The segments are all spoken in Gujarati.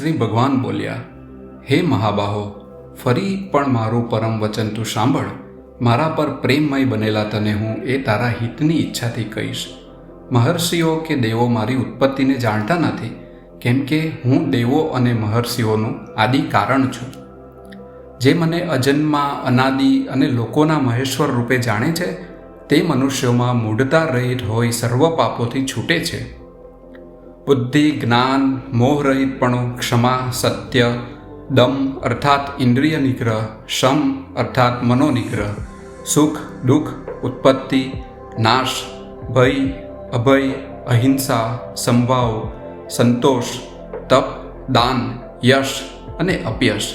શ્રી ભગવાન બોલ્યા, હે મહાબાહો, ફરી પણ મારું પરમ વચન તું સાંભળ. મારા પર પ્રેમમય બનેલા તને હું એ તારા હિતની ઈચ્છાથી કહીશ. મહર્ષિઓ કે દેવો મારી ઉત્પત્તિને જાણતા નથી, કેમ કે હું દેવો અને મહર્ષિઓનું આદિ કારણ છું. જે મને અજન્મા, અનાદિ અને લોકોના મહેશ્વર રૂપે જાણે છે, તે મનુષ્યોમાં મૂઢતા રહિત હોય સર્વ પાપોથી છૂટે છે. બુદ્ધિ, જ્ઞાન મોહરહિતપણું ક્ષમા, સત્ય, દમ અર્થાત ઇન્દ્રિય નિગ્રહ, શમ અર્થાત મનોનિગ્રહ, સુખ, દુઃખ, ઉત્પત્તિ, નાશ, ભય, અભય, અહિંસા સંભાવ સંતોષ, તપ, દાન, યશ અને અપયશ.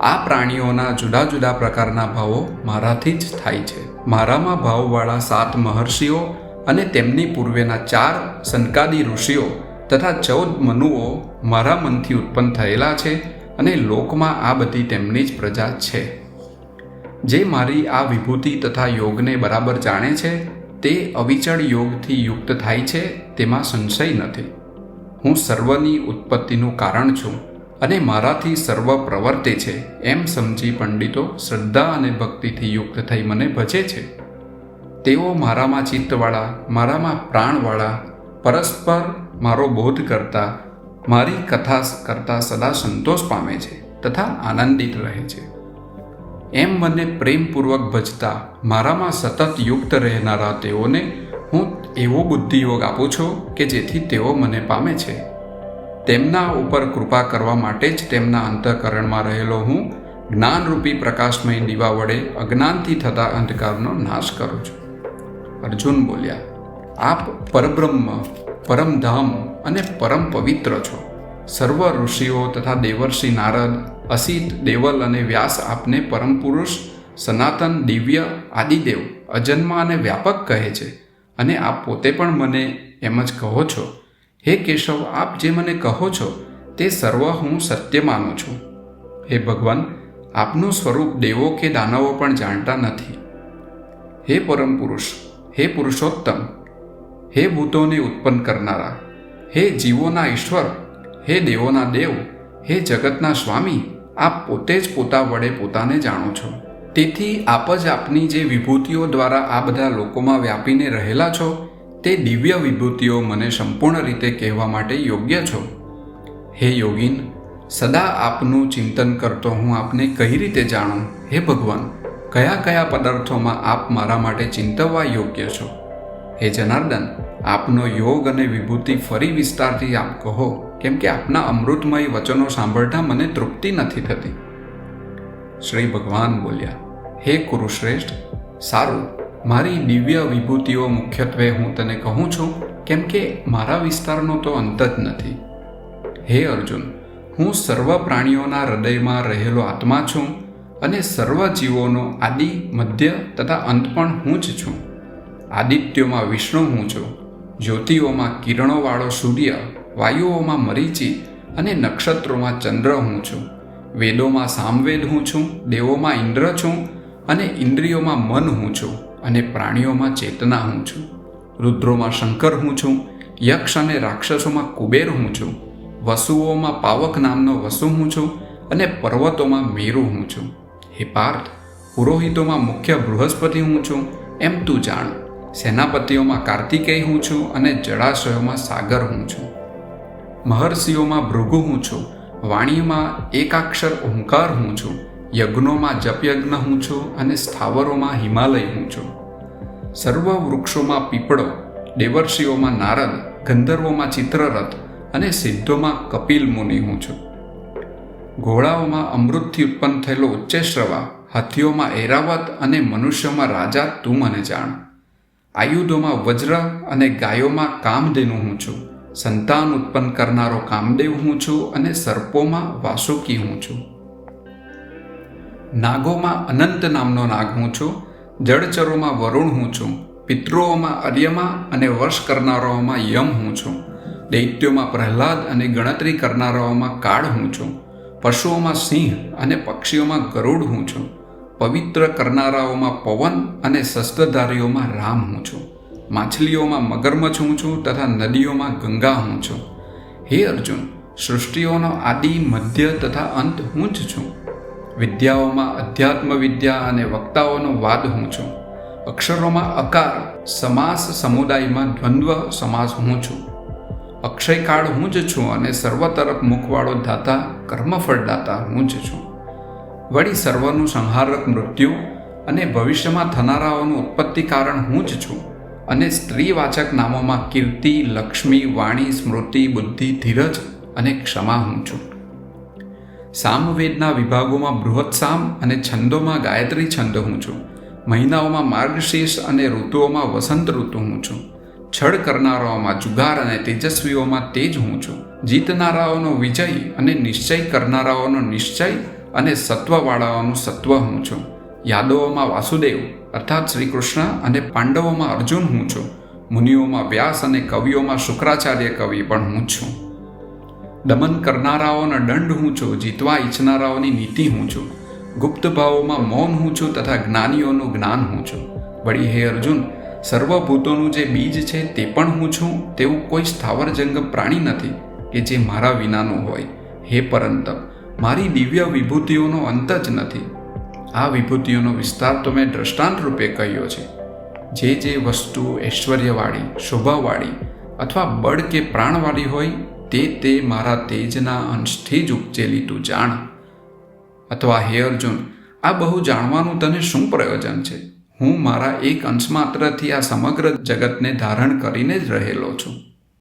આ પ્રાણીઓના જુદા જુદા પ્રકારના ભાવો મારાથી જ થાય છે. મારામાં ભાવવાળા સાત મહર્ષિઓ અને તેમની પૂર્વેના ચાર સંકાદી ઋષિઓ તથા ચૌદ મનુઓ મારા મનથી ઉત્પન્ન થયેલા છે અને લોકમાં આ બધી તેમની જ પ્રજા છે. જે મારી આ વિભૂતિ તથા યોગને બરાબર જાણે છે, તે અવિચળ યોગથી યુક્ત થાય છે, તેમાં સંશય નથી. હું સર્વની ઉત્પત્તિનું કારણ છું અને મારાથી સર્વ પ્રવર્તે છે, એમ સમજી પંડિતો શ્રદ્ધા અને ભક્તિથી યુક્ત થઈ મને ભજે છે. તેઓ મારામાં ચિત્તવાળા, મારામાં પ્રાણવાળા, પરસ્પર મારો બોધ કરતા, મારી કથા કરતા સદા સંતોષ પામે છે તથા આનંદિત રહે છે. એમ મને પ્રેમપૂર્વક ભજતા, મારામાં સતત યુક્ત રહેનારા તેઓને હું એવો બુદ્ધિયોગ આપું છું કે જેથી તેઓ મને પામે છે. તેમના ઉપર કૃપા કરવા માટે જ તેમના અંતઃકરણમાં રહેલો હું જ્ઞાનરૂપી પ્રકાશમય દીવા વડે અજ્ઞાનથી થતા અંધકારનો નાશ કરું છું. અર્જુન બોલ્યા, આપ પરબ્રહ્મ પરમધામ અને પરમ પવિત્ર છો. સર્વ ઋષિઓ તથા દેવર્ષિ નારદ, અસિત, દેવલ અને વ્યાસ આપને પરમ પુરુષ, સનાતન, દિવ્ય, આદિદેવ, અજન્મા અને વ્યાપક કહે છે. અને આપ પોતે પણ મને એમ જ કહો છો. હે કેશવ, આપ જે મને કહો છો, તે સર્વ હું સત્ય માનું છું. હે ભગવાન, આપનું સ્વરૂપ દેવો કે દાનવો પણ જાણતા નથી. હે પરમ પુરુષ, હે પુરુષોત્તમ હે ભૂતોને ઉત્પન્ન કરનારા, હે જીવોના ઈશ્વર, હે દેવોના દેવ, હે જગતના સ્વામી, આપ પોતે જ પોતા વડે પોતાને જાણો છો. તેથી આપ જ આપની જે વિભૂતિઓ દ્વારા આ બધા લોકોમાં વ્યાપીને રહેલા છો, તે દિવ્ય વિભૂતિઓ મને સંપૂર્ણ રીતે કહેવા માટે યોગ્ય છો. હે યોગીન, સદા આપનું ચિંતન કરતો હું આપને કઈ રીતે જાણું? હે ભગવાન, કયા કયા પદાર્થોમાં આપ મારા માટે ચિંતવવા યોગ્ય છો? હે જનાર્દન આપનો યોગ અને વિભૂતિ ફરી વિસ્તારથી આપ કહો, કેમ કે આપના અમૃતમય વચનો સાંભળતા મને તૃપ્તિ નથી થતી. શ્રી ભગવાન બોલ્યા, હે કુરુશ્રેષ્ઠ, સારું, મારી દિવ્ય વિભૂતિઓ મુખ્યત્વે હું તને કહું છું, કેમ કે મારા વિસ્તારનો તો અંત જ નથી. હે અર્જુન, હું સર્વ પ્રાણીઓના હૃદયમાં રહેલો આત્મા છું અને સર્વ જીવોનો આદિ, મધ્ય તથા અંત પણ હું જ છું. આદિત્યોમાં વિષ્ણુ હું છું. જ્યોતિઓમાં કિરણોવાળો સૂર્ય વાયુઓમાં મરીચી અને નક્ષત્રોમાં ચંદ્ર હું છું. વેદોમાં સામવેદ હું છું, દેવોમાં ઇન્દ્ર છું અને ઇન્દ્રિયોમાં મન હું છું અને પ્રાણીઓમાં ચેતના હું છું. રુદ્રોમાં શંકર હું છું, યક્ષ અને રાક્ષસોમાં કુબેર હું છું, વસુઓમાં પાવક નામનો વસુ હું છું અને પર્વતોમાં મેરુ હું છું. હે પાર્થ, પુરોહિતોમાં મુખ્ય બૃહસ્પતિ હું છું, એમ તું જાણ. સેનાપતિઓમાં કાર્તિકેય હું છું અને જળાશયોમાં સાગર હું છું. મહર્ષિઓમાં ભૃગુ હું છું, વાણીમાં એકાક્ષર ઓંકાર હું છું, યજ્ઞોમાં જપયજ્ઞ હું છું અને સ્થાવરોમાં હિમાલય હું છું. સર્વ વૃક્ષોમાં પીપળો, દેવર્ષિઓમાં નારદ, ગંધર્વોમાં ચિત્રરથ અને સિદ્ધોમાં કપિલ મુનિ હું છું. ઘોડાઓમાં અમૃતથી ઉત્પન્ન થયેલો ઉચ્ચેશ્રવા, હાથીઓમાં એરાવત અને મનુષ્યોમાં રાજા તું મને જાણ. આયુધોમાં વજ્ર અને ગાયોમાં કામધેનુ હું છું. સંતાન ઉત્પન્ન કરનારો કામદેવ હું છું અને સર્પોમાં વાસુકી હું છું. નાગોમાં અનંત નામનો નાગ હું છું, જળચરોમાં વરુણ હું છું, પિતૃઓમાં અર્યમા અને વર્ષ કરનારાઓમાં યમ હું છું. દૈત્યોમાં પ્રહલાદ અને ગણતરી કરનારાઓમાં કાળ હું છું. પશુઓમાં સિંહ અને પક્ષીઓમાં ગરુડ હું છું. પવિત્ર કરનારાઓમાં પવન અને શસ્ત્રધારીઓમાં રામ હું છું. માછલીઓમાં મગરમચ્છ હું છું તથા નદીઓમાં ગંગા હું છું. હે અર્જુન, સૃષ્ટિઓનો આદિ, મધ્ય તથા અંત હું જ છું. વિદ્યાઓમાં અધ્યાત્મ વિદ્યા અને વક્તાઓનો વાદ હું છું. અક્ષરોમાં અકાર, સમાસ સમુદાયમાં દ્વંદ્વ, સમાસ હું છું. અક્ષયકાળ હું જ છું અને સર્વ તરફ મુખવાળો દાતા કર્મફળ દાતા હું જ છું. વળી સર્વનું સંહારક મૃત્યુ અને ભવિષ્યમાં થનારાઓનું ઉત્પત્તિ કારણ હું જ છું અને સ્ત્રીવાચક નામોમાં કીર્તિ, લક્ષ્મી, વાણી, સ્મૃતિ, બુદ્ધિ, ધીરજ અને ક્ષમા હું છું. સામવેદના વિભાગોમાં બૃહદ સામ અને છંદોમાં ગાયત્રી છંદ હું છું. મહિનાઓમાં માર્ગશીર્ષ અને ઋતુઓમાં વસંત ઋતુ હું છું. છળ કરનારાઓમાં જુગાર અને તેજસ્વીઓમાં તેજ હું છું. જીતનારાઓનો વિજય અને નિશ્ચય કરનારાઓનો નિશ્ચય અને સત્વવાળાઓનું સત્વ હું છું. યાદવોમાં વાસુદેવ, અર્થાત શ્રી કૃષ્ણ અને પાંડવોમાં અર્જુન હું છું. મુનિઓમાં વ્યાસ અને કવિઓમાં શુક્રાચાર્ય કવિ પણ હું છું. દમન કરનારાઓનો દંડ હું છું, જીતવા ઈચ્છનારાઓની નીતિ હું છું. ગુપ્ત ભાવોમાં મૌન હું છું તથા જ્ઞાનીઓનું જ્ઞાન હું છું. વળી હે અર્જુન, સર્વભૂતોનું જે બીજ છે તે પણ હું છું, તેવું કોઈ સ્થાવર જંગમ પ્રાણી નથી કે જે મારા વિનાનું હોય. હે પરંતપ મારી દિવ્ય વિભૂતિઓનો અંત જ નથી. આ વિભૂતિઓનો વિસ્તાર તો મેં દ્રષ્ટાંત રૂપે કહ્યો છે. જે જે વસ્તુ ઐશ્વર્યવાળી, શોભાવાળી અથવા બળ કે પ્રાણવાળી હોય, તે તે મારા તેજના અંશથી જ ઉપજેલી તું જાણ. અથવા હે અર્જુન, આ બહુ જાણવાનું તને શું પ્રયોજન છે? હું મારા એક અંશ માત્રથી આ સમગ્ર જગતને ધારણ કરીને જ રહેલો છું.